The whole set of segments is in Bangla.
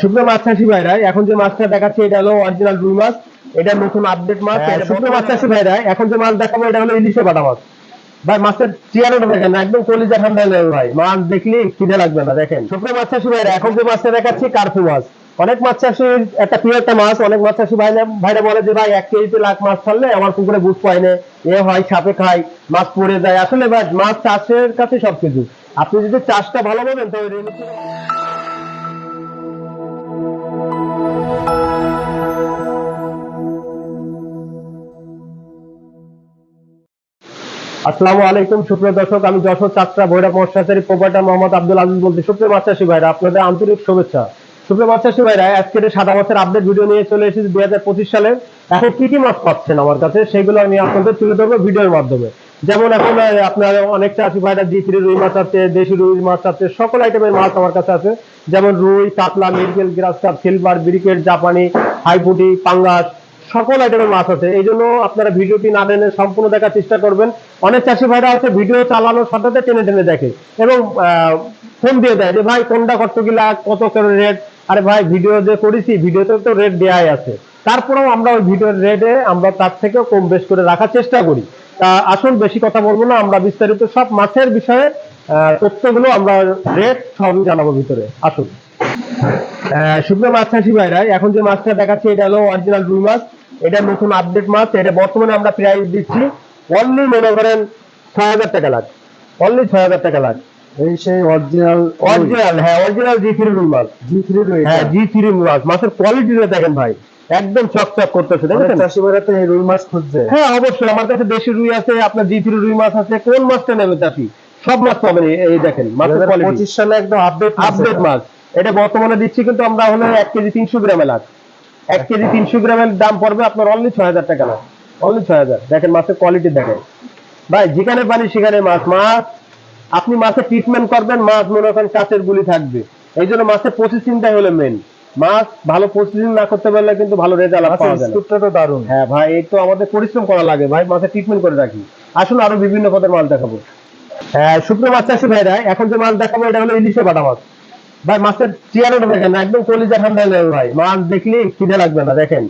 শুকনো মাছ চাষি ভাইরা এখন যে মাছটা দেখাচ্ছে এটা হলো অরিজিনাল রুই মাছ এটা নতুন আপডেট মাছ হ্যাঁ, এটা শুকনো মাছ চাষি ভাইরা এখন যে মাছ দেখাবো এটা হলো ইলিশে বাটা মাছ। ভাই মাছের চেয়ারটা দেখেন একদম কলিজা ঠান্ডা হয়ে যাবে ভাই। মাছ দেখলে খিদে লাগবে না দেখেন। শুকনো মাছ চাষি ভাইরা এখন যে মাছটা দেখাচ্ছি কার্পু মাছ। অনেক মাছ চাষির একটা প্রিয় একটা মাছ অনেক মাছ চাষি ভাই ভাইরা বলে যে ভাই এক কেজিতে লাখ মাছ ছাড়লে আমার পুকুরে বুঝ পায় না এ হয় সাপে খায় মাছ পড়ে যায়। আসলে ভাই মাছ চাষের কাছে সবকিছু। আপনি যদি চাষটা ভালো করবেন তবে আসসালামু আলাইকুম, সুপ্রিয় দর্শক, আমি যশোর চাত্রা ভৈরব মশাচারী প্রোপাইটার মোহাম্মদ আব্দুল আজিজ বলছি। সুপ্রিয় মাছ চাষী ভাইরা, আপনাদের আন্তরিক শুভেচ্ছা। সুপ্রিয় মাছ চাষী ভাইরা আজকের সাদা মাছের আপডেট ভিডিও নিয়ে চলে এসেছি দুই হাজার পঁচিশ সালে। এখন কি কি মাছ পাচ্ছেন আমার কাছে, সেগুলো আমি আপনাদের তুলে ধরবো ভিডিওর মাধ্যমে। যেমন এখন আপনার অনেক চাষি ভাইরা জি থ্রি রুই মাছ আছে, দেশি রুই মাছ আছে, সকল আইটেমের মাছ আমার কাছে আছে। যেমন রুই, কাতলা, মিরগেল, গ্রাস কাপ, সিলভার, ব্রিকেট, জাপানি, হাইপুটি, পাঙ্গাস সকল আইটেমের মাছ আছে। এই জন্য আপনারা ভিডিওটি না টেনে সম্পূর্ণ দেখার চেষ্টা করবেন। অনেক চাষি ভাইরা আছে, ভিডিও চালানোর সাথে টেনে টেনে দেখে এবং ফোন দিয়ে দেয় যে, ভাই, কোনটা কত কিলা, কত করে রেট আরে ভাই, ভিডিও যে করেছি, ভিডিওতে তো রেট দেওয়াই আছে। তারপরেও আমরা ওই ভিডিওর রেটে আমরা তার থেকেও কম বেশ করে রাখার চেষ্টা করি। তা আসুন, বেশি কথা বলব না, আমরা বিস্তারিত সব মাছের বিষয়ে তথ্যগুলো আমরা রেট সবই জানাব ভিতরে। আসুন। শুকনো মাছ চাষি ভাইরা, এখন যে মাছটা দেখাচ্ছে, এটা হলো অরিজিনাল রুই মাছ। এটা নতুন আপডেট মাছ এটা বর্তমানে আমরা প্রাইস দিচ্ছি অনলি মনে করেন ছয় হাজার টাকা লাখ। অনলি ছয় হাজার টাকা লাখ। এই সেই অরিজিনাল অরিজিনাল হ্যাঁ অরিজিনাল জি থ্রি রুই মাছ জি থ্রি রুই হ্যাঁ জি থ্রি রুই মাছ মাছের কোয়ালিটিটা দেখেন ভাই একদম চকচক করতেছে দেখেন তো এই রুই মাছ খুঁজছে। হ্যাঁ অবশ্যই আমার কাছে দেশি রুই আছে আপনার জি থ্রি রুই মাছ আছে কোন মাছটা নেবে চাষি? সব মাছ পাবেন এই- দেখেন মাছের কোয়ালিটি পঁচিশ সালে একদম আপডেট আপডেট মাছ। এটা বর্তমানে দিচ্ছি কিন্তু আমরা হলো এক কেজি তিনশো গ্রামে লাখ। এক কেজি তিনশো গ্রামের দাম পড়বে আপনার অনলি ছয় হাজার টাকা লাখ অনলি ছয় হাজার। দেখেন মাছের কোয়ালিটি দেখেন। ভাই যেখানে পানি সেখানে মাছ। মাছ আপনি মাছের ট্রিটমেন্ট করবেন মাছ মনে করেন কাঁচের গুলি থাকবে। এই জন্য মাছের প্রসেসিংটাই হলো মেন মাছ ভালো প্রসেসিং না করতে পারলে কিন্তু ভালো রেজাল্ট পাওয়া যায় না। তো দারুণ। হ্যাঁ ভাই এই তো আমাদের পরিশ্রম করা লাগে। ভাই মাছের ট্রিটমেন্ট করে রাখি। আসুন আরও বিভিন্ন পদের মাছ দেখাবো। হ্যাঁ শুকনো মাছ চাষি ভাইরা এখন যে মাছ দেখাবো এটা হলো ইলিশে বাটা মাছ। ভাই, মাছের চেয়ারটা দেখেন একদম কলিজা ঠান্ডা যাবে ভাই। মাছ দেখলে খিদে লাগবে না, দেখেন।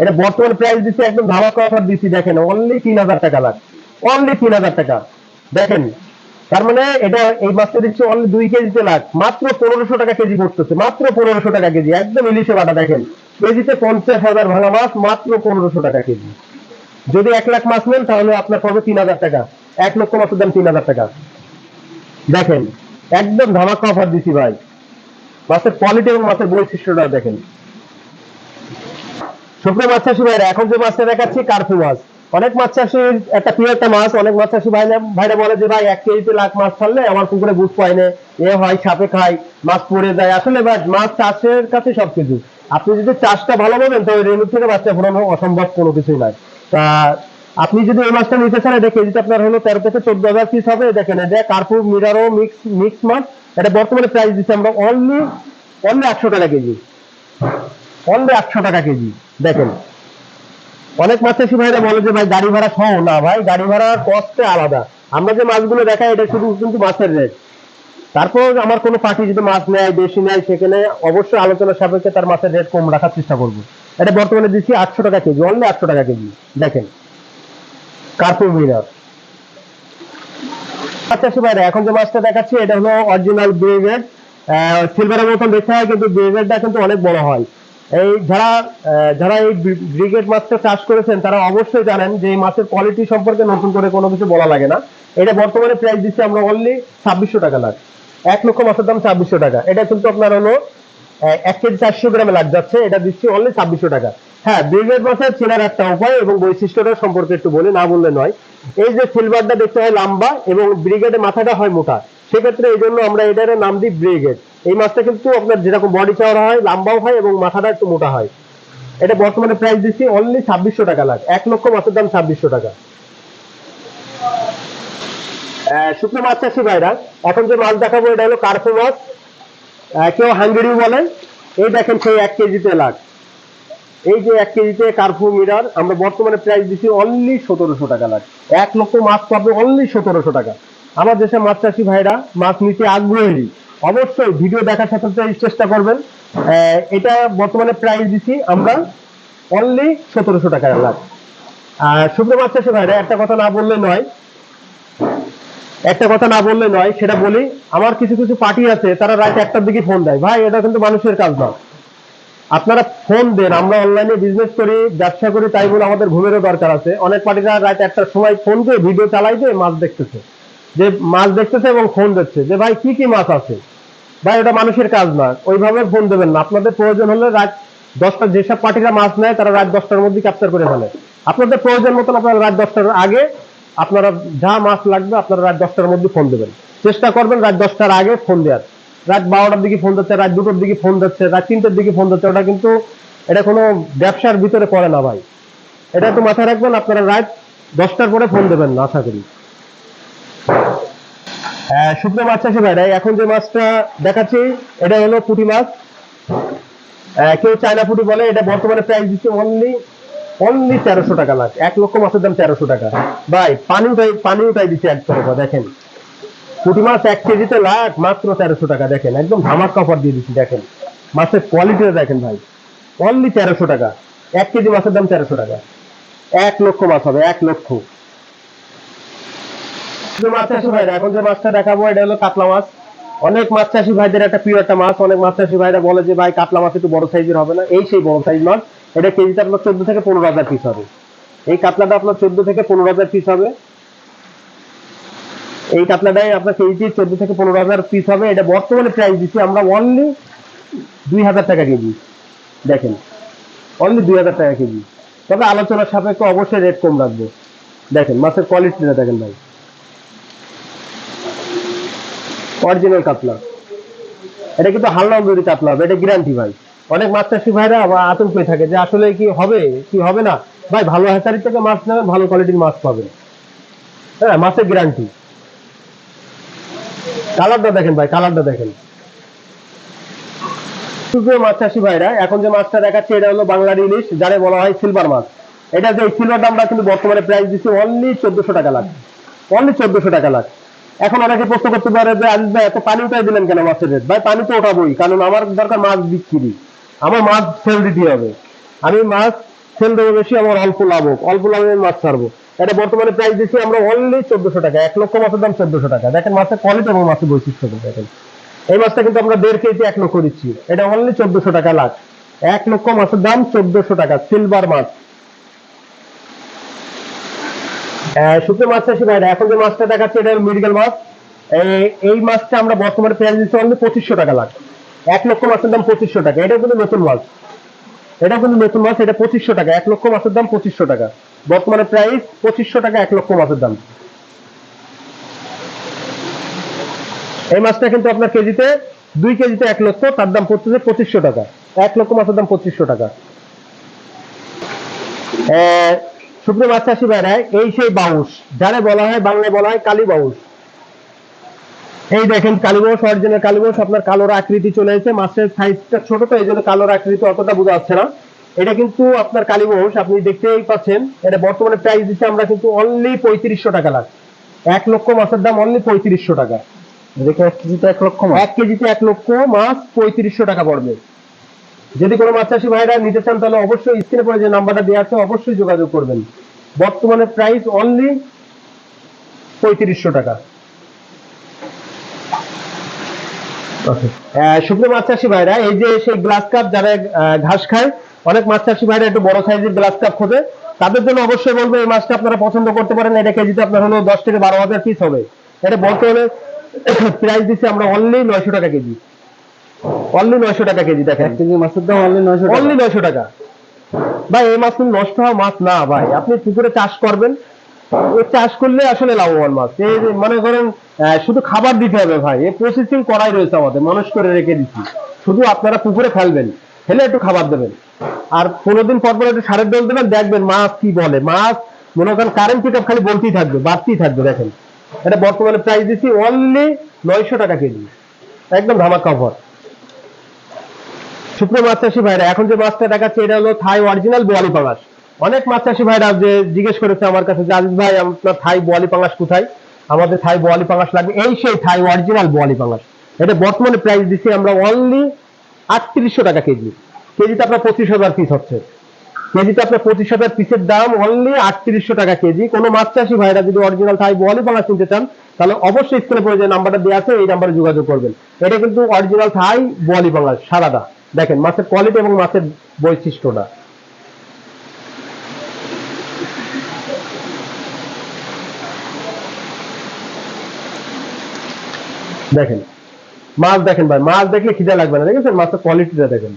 এটা বর্তমানে প্রাইস দিচ্ছে, একদম ধামাকা অফার দিচ্ছি, দেখেন। অনলি তিন হাজার টাকা লাখ। অনলি তিন হাজার টাকা। দেখেন, তার মানে এটা এই মাছটা দিচ্ছে অনলি দুই কেজিতে লাখ। মাত্র পনেরোশো টাকা কেজি পড়তেছে, মাত্র পনেরোশো টাকা কেজি, একদম ইলিশে বাটা, দেখেন। কেজিতে পঞ্চাশ হাজার ভাঙা মাছ, মাত্র পনেরোশো টাকা কেজি। যদি এক লাখ মাছ নেন, তাহলে আপনার পড়বে তিন হাজার টাকা। এক লক্ষ মাছের দাম তিন হাজার টাকা। দেখেন, একদম ধামাকা অফার দিছি ভাই। মাছের কোয়ালিটি এবং মাছের বৈশিষ্ট্যটা দেখেন। শুকনো মাছ চাষি ভাইরা, এখন যে মাছটা দেখাচ্ছি, কার্পু মাছ। অনেক মাছ চাষির একটা প্রিয় একটা মাছ, অনেক মাছ চাষি ভাইরা ভাইরা বলে যে, ভাই, এক কেজিতে লাখ মাছ ছাড়লে আমার পুকুরে বুঝ পায় না, এ হয়, সাপে খায়, মাছ পড়ে যায়। আসলে ভাই, মাছ চাষের কাছে সবকিছু। আপনি যদি চাষটা ভালো করবেন তবে রেণু থেকে বাচ্চা ফোরানো অসম্ভব কোনো কিছুই নাই তা, আপনি যদি এই মাছটা নিতে চান, এটা কেজিতে আপনার হলো তেরো থেকে চোদ্দ হাজার পিস হবে। দেখেন, এটা কার্পু, মিরারো, মিক্স মিক্স মাছ। এটা বর্তমানে প্রাইস দিচ্ছি আমরা অনলি অনলি একশো টাকা কেজি। অনলি একশো টাকা কেজি, দেখেন। অনেক মাছ চাষি ভাইরা বলে যে, ভাই, গাড়ি ভাড়া সহ না, ভাই, গাড়ি ভাড়ার কস্টে আলাদা। আমরা যে মাছগুলো দেখাই, এটা শুধু কিন্তু মাছের রেট তারপর আমার কোনো পার্টি যদি মাছ নেয় বেশি নেয়, সেখানে অবশ্যই আলোচনা সাপেক্ষে তার মাছের রেট কম রাখার চেষ্টা করব। এটা বর্তমানে দিচ্ছি আটশো টাকা কেজি অনলি আটশো টাকা কেজি, দেখেন। কার্পু মিনার চাষি ভাইরা, এখন যে মাছটা দেখাচ্ছি, এটা হলো অরিজিনাল ব্রিগেড সিলভারের মতন দেখতে হয়, কিন্তু ব্রিগেডটা কিন্তু অনেক বড় হয়। এই যারা যারা এই ব্রিগেড মাছটা চাষ করেছেন, তারা অবশ্যই জানেন যে এই মাছের কোয়ালিটি সম্পর্কে নতুন করে কোনো কিছু বলা লাগে না। এটা বর্তমানে প্রাইস দিচ্ছি আমরা অনলি ছাব্বিশশো টাকা লাখ। এক লক্ষ মাছের দাম ছাব্বিশশো টাকা। এটা কিন্তু আপনার হলো এক কেজি চারশো গ্রামে লাগ যাচ্ছে, এটা দিচ্ছি অনলি ছাব্বিশশো টাকা। হ্যাঁ ব্রিগেড মাছের চেনার একটা উপায় এবং বৈশিষ্ট্যটা সম্পর্কে একটু বলি, না বললে নয়। এই যে সিলভারটা দেখতে হয় লম্বা এবং ব্রিগেডের মাথাটা হয় মোটা, সেক্ষেত্রে এই জন্য আমরা এটার নাম দিই ব্রিগেড এই মাছটা কিন্তু আপনার যেরকম বডি চওড়া হয়, লম্বাও হয় এবং মাথাটা একটু মোটা হয়। এটা বর্তমানে প্রাইস দিচ্ছি অনলি ছাব্বিশশো টাকা লাখ। এক লক্ষ মাছের দাম ছাব্বিশশো টাকা। শুকনো মাছ চাষি ভাইরা। এখন যে মাছ দেখাবো, এটা হলো কার্পু মাছ। কেউ হাঙ্গেরি বলে। এই দেখেন সেই এক কেজিতে লাখ। এই যে এক কেজিতে কার্পু মিরার আমরা বর্তমানে প্রাইস দিচ্ছি অনলি সতেরোশো টাকা লাখ। এক লক্ষ মাছ পাবে অনলি সতেরোশো টাকা। আমার দেশে মাছ চাষি ভাইরা মাছ নিতে আগ্রহী। অবশ্যই ভিডিও দেখার সাথে চেষ্টা করবেন। এটা বর্তমানে প্রাইস দিচ্ছি আমরা অনলি সতেরোশো টাকা লাখ। আর শুক্র মাছ চাষি ভাইরা, একটা কথা না বললে নয়। একটা কথা না বললে নয়, সেটা বলি। আমার কিছু কিছু পার্টি আছে, তারা রাত একটার দিকে ফোন দেয়। ভাই, এটা কিন্তু মানুষের কাজ না আপনারা ফোন দেন, আমরা অনলাইনে বিজনেস করি, ব্যবসা করি, তাই বলে আমাদের ঘুমেরও দরকার আছে। অনেক পার্টিরা রাত একটার সময় ফোন দিয়ে ভিডিও চালাই দিয়ে মাছ দেখতেছে। যে মাছ দেখতেছে এবং ফোন দিচ্ছে। যে ভাই, কি কি মাছ আছে? ভাই, ওটা মানুষের কাজ না। ওইভাবে ফোন দেবেন না। আপনাদের প্রয়োজন হলে রাত দশটা, যেসব পার্টিরা মাছ নেয়, তারা রাত দশটার মধ্যে ক্যাপচার করে ফেলে। আপনাদের প্রয়োজন মতন আপনারা রাত দশটার আগে আপনারা যা মাছ লাগবে, আপনারা রাত দশটার মধ্যে ফোন দেবেন। চেষ্টা করবেন রাত দশটার আগে ফোন দেওয়ার। রাত বারোটার দিকে ফোন দিচ্ছে রাত দুটোর দিকে ফোন দিচ্ছে রাত তিনটের দিকে ফোন দিচ্ছে ওটা কিন্তু এটা কোনো ব্যবসার ভিতরে পড়ে না ভাই। এটা একটু মাথায় রাখবেন আপনারা রাত দশটার পরে ফোন দেবেন না আশা করি। আহ, শুকনো মাছ চাষি ভাইরা এখন যে মাছটা দেখাচ্ছি এটা হলো পুঁটি মাছ। আহ, কেউ চায়না পুঁটি বলে এটা বর্তমানে প্রাইস দিচ্ছে অনলি অনলি তেরোশো টাকা লাখ এক লক্ষ মাছের দাম তেরোশো টাকা। ভাই পানি উঠাই পানি উঠাই দিচ্ছে এক দেখেন। পুঁটি মাছ এক কেজিতে লাখ মাত্র তেরোশো টাকা, দেখেন, একদম ধামাক কাপড় দিয়ে দিচ্ছি, দেখেন। মাছের কোয়ালিটিটা দেখেন ভাই অনলি তেরোশো টাকা, এক কেজি মাছের দাম তেরোশো টাকা। এক লক্ষ মাছ হবে, এক লক্ষ। মাছ চাষি ভাইরা, এখন যে মাছটা দেখাবো, এটা হলো কাতলা মাছ। অনেক মাছ চাষি ভাইদের একটা প্রিয় একটা মাছ, অনেক মাছ চাষি ভাইরা বলে যে, ভাই, কাতলা মাছ একটু বড় সাইজের হবে না। এই সেই বড় সাইজ মাছ, এটা কেজিতে আপনার চোদ্দ থেকে পনেরো হাজার পিস হবে। এই কাতলাটা আপনার চোদ্দ থেকে পনেরো হাজার পিস হবে। এই কাতলাটাই আপনার কেজিতে চোদ্দ থেকে পনেরো হাজার পিস হবে, এটা বর্তমানে প্রাইস দিচ্ছি আমরা অনলি দুই হাজার টাকা কেজি। দেখেন অনলি দুই হাজার টাকা কেজি। তবে আলোচনার সাপেক্ষে অবশ্যই রেট কম রাখব। দেখেন, মাছের কোয়ালিটিটা দেখেন ভাই। অরিজিনাল কাতলা। এটা কিন্তু হালনা অন্দরি কাতলা হবে, এটা গ্যারান্টি ভাই। অনেক মাছ চাষি ভাইরা আবার আতঙ্ক হয়ে থাকে যে আসলে কি হবে কি হবে না। ভাই, ভালো হ্যাচারি থেকে মাছ নেবেন, ভালো কোয়ালিটির মাছ পাবেন। হ্যাঁ মাছের গ্যারান্টি কালারটা দেখেন ভাই, কালারটা দেখেন। মাছ চাষি ভাইরা, এখন যে মাছটা দেখাচ্ছে, এটা হলো বাংলার ইলিশ, যারে বলা হয় সিলভার মাছ। এটা যে সিলভারটা আমরা কিন্তু বর্তমানে প্রাইস দিচ্ছি অনলি চোদ্দশো টাকা লাখ। অনলি চোদ্দশো টাকা লাখ। এখন অনেকে প্রশ্ন করতে পারে যে আজিজ ভাই এত পানি উঠাই দিলেন কেন মাছের রেট? ভাই, পানি তো ওঠাবোই, কারণ আমার দরকার মাছ বিক্রি। আমার মাছ সেল দিতে হবে। আমি মাছ সেল দেবো বেশি, আমার অল্প লাভ হোক। অল্প লাভে মাছ ছাড়বো। এটা বর্তমানে প্রাইস দিচ্ছি আমরা অনলি চোদ্দশো টাকা, এক লক্ষ মাছের দাম চোদ্দশো টাকা। দেখেন মাছের কোয়ালিটি এবং মাছের বৈশিষ্ট্য কিন্তু দেখেন। এই মাছটা কিন্তু আমরা দেড় কেজি এক লক্ষ দিচ্ছি। এটা অনলি চোদ্দশো টাকা লাখ এক লক্ষ মাছের দাম চোদ্দশো টাকা সিলভার মাছ শুকনো মাছ চাষি ভাইরা, এখন যে মাছটা দেখাচ্ছে এটা মেডিকেল মাছ এই মাছটা আমরা বর্তমানে প্রাইস দিচ্ছি অনলি পঁচিশশো টাকা লাখ এক লক্ষ মাছের দাম পঁচিশশো টাকা। এটা কিন্তু নতুন মাছ এটা কিন্তু নতুন মাছ এটা পঁচিশশো টাকা। এক লক্ষ মাছের দাম পঁচিশশো টাকা। বর্তমানে প্রাইস পঁচিশশো টাকা এক লক্ষ মাছের দাম। এই মাছটা কিন্তু আপনার কেজিতে, দুই কেজিতে এক লক্ষ, তার দাম পড়তেছে পঁচিশশো টাকা। এক লক্ষ মাছের দাম পঁচিশশো টাকা। শুক্র মাছ চাষি ভাইরা এই সেই বাউস যারে বলা হয়, বাংলায় বলা হয় কালী বাউস এই দেখেন কালীবাউস অরিজিনাল কালীবাউস আপনার কালোর আকৃতি চলে এসেছে। মাছের সাইজটা ছোট তো, এই জন্য কালোর আকৃতি অতটা বোঝা যাচ্ছে না। এটা কিন্তু আপনার কালীবাউস আপনি দেখতেই পাচ্ছেন। এটা বর্তমানে প্রাইস দিচ্ছে আমরা কিন্তু অনলি পঁয়ত্রিশশো টাকা লাখ। এক লক্ষ মাছের দাম অনলি পঁয়ত্রিশশো টাকা। এক কেজিতে এক লক্ষ মাছ। এক কেজিতে এক লক্ষ মাছ পঁয়ত্রিশশো টাকা পড়বে। যদি কোনো মাছ চাষি ভাইরা নিতে চান তাহলে অবশ্যই স্ক্রিনে পরে যে নাম্বারটা দেওয়া আছে অবশ্যই যোগাযোগ করবেন। বর্তমানে প্রাইস অনলি পঁয়ত্রিশশো টাকা। শুকনো মাছ চাষি ভাইরা এই যে সেই গ্লাস কাপ যারা ঘাস খায় অনেক মাছ চাষি ভাইরা একটু বড় সাইজের গ্লাস কাপ খোঁজে। তাদের জন্য অবশ্যই বলব এই মাছটা আপনারা পছন্দ করতে পারেন। এটা কেজিতে আপনার হলো দশ থেকে বারো হাজার পিস হবে। এটা বলতে হলে প্রাইস দিচ্ছি আমরা অনলি নয়শো টাকা কেজি। অনলি নয়শো টাকা কেজি দেখেন। এক কেজি মাছের দাম অনলি নয়শো অনলি নয়শো টাকা। ভাই এই মাছ কিন্তু নষ্ট হওয়া মাছ না ভাই। আপনি পুকুরে চাষ করবেন? চাষ করলে আসলে লাভবান মাছ। এই মনে করেন শুধু খাবার দিতে হবে ভাই। এই প্রসেসিং করাই রয়েছে আমাদের। মানুষ করে রেখে দিচ্ছি। শুধু আপনারা পুকুরে ফেলবেন। ফেলে একটু খাবার দেবেন। আর পনেরো দিন পর পর একটু সারের দল দেবেন, দেখবেন মাছ কি বলে। মাছ, মনে করেন কারেন্ট পিক খালি বলতেই থাকবে, বাড়তেই থাকবে, দেখেন। এটা বর্তমানে প্রাইস দিচ্ছি অনলি নয়শো টাকা কেজি। একদম ধামাকা অফার শুকনো মাছ চাষি ভাইরা, এখন যে মাছটা দেখাচ্ছে, এটা হলো থাই অরিজিনাল বোয়ালি পাঙাশ। অনেক মাছ চাষি ভাইরা যে জিজ্ঞেস করেছে আমার কাছে যে ভাই, আপনার থাই বোয়ালি পাঙাশ কোথায়? আমাদের থাই বোয়ালি পাঙাশ লাগবে, এই সেই থাই অরিজিনাল বোয়ালি পাঙাশ। এটা বর্তমানে প্রাইস দিচ্ছি আমরা অনলি আটত্রিশশো টাকা কেজি। কেজিতে আপনার পঁচিশ হাজার পিস হচ্ছে। কেজিতে আপনার পঁচিশ হাজার পিসের দাম অনলি আটত্রিশশো টাকা কেজি। কোনো মাছ চাষি ভাইরা যদি অরিজিনাল থাই বোয়ালি পাঙাশ কিনতে চান, তাহলে অবশ্যই স্ক্রিনে পরে যে নাম্বারটা দেওয়া আছে, এই নাম্বারে যোগাযোগ করবেন। এটা কিন্তু অরিজিনাল থাই বোয়ালি পাঙাশ সারাটা। দেখেন, মাছের কোয়ালিটি এবং মাছের বৈশিষ্ট্যটা। দেখেন, মাছ দেখেন ভাই, মাছ দেখলে খিদে লাগবে না, দেখেছেন? মাছের কোয়ালিটিটা দেখেন।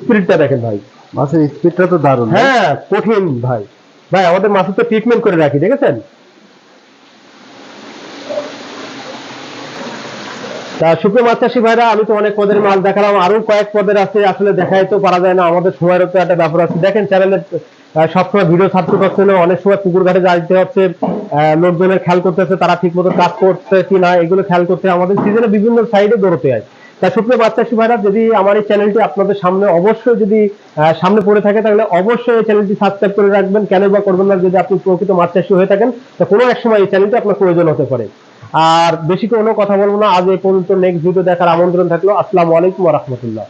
স্পিরিটটা দেখেন ভাই। মাছের স্পিডটা তো দারুণ হ্যাঁ কঠিন ভাই। ভাই আমাদের মাছের তো ট্রিটমেন্ট করে রাখি দেখেছেন? তা শুক্র মাছ চাষি ভাইরা আমি তো অনেক পদের মাল দেখালাম আরও কয়েক পদের আছে আসলে দেখাই তো পারা যায় না আমাদের সময়েরও তো একটা ব্যাপার আছে। দেখেন চ্যানেলে সবসময় ভিডিও ছাড়তে পারছে না অনেক সময় পুকুর ঘাটে যাইতে হচ্ছে লোকজনের খেয়াল করতেছে তারা ঠিক মতো কাজ করছে কি না এগুলো খেয়াল করতে আমাদের সিজনে বিভিন্ন সাইডে দৌড়তে হয়। তা সুপ্রিয় চাষি ভাইরা যদি আমার এই চ্যানেলটি আপনাদের সামনে অবশ্যই যদি সামনে পড়ে থাকে, তাহলে অবশ্যই এই চ্যানেলটি সাবস্ক্রাইব করে রাখবেন। কেন বা করবেন না, যদি আপনি প্রকৃত মাছ চাষী হয়ে থাকেন, তো কোনো এক সময় এই চ্যানেলটি আপনার প্রয়োজন হতে পারে। আর বেশি কোনো কথা বলব না। আজ এই পর্যন্ত নেক্সট ভিডিও দেখার আমন্ত্রণ থাকল। আসসালামু আলাইকুম রহমতুল্লাহ।